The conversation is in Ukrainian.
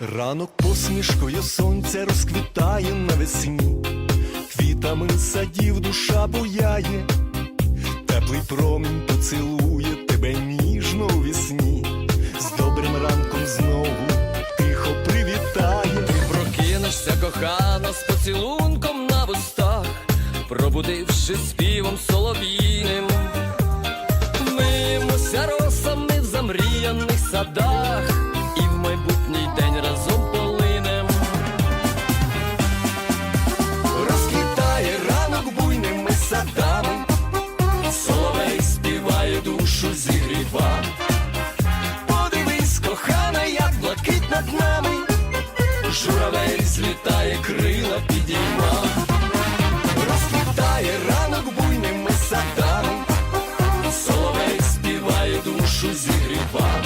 Ранок посмішкою сонця розквітає навесні, квітами садів душа буяє, теплий промінь поцілує тебе ніжно у вісні, з добрим ранком знову тихо привітає, Ти прокинешся кохана з поцілунком на вустах, пробудивши співом солов'їним, мимося росами в замріяних садах. літає, злітає, крила підійма, розквітає ранок буйним садами, Соловей співає душу зігріва.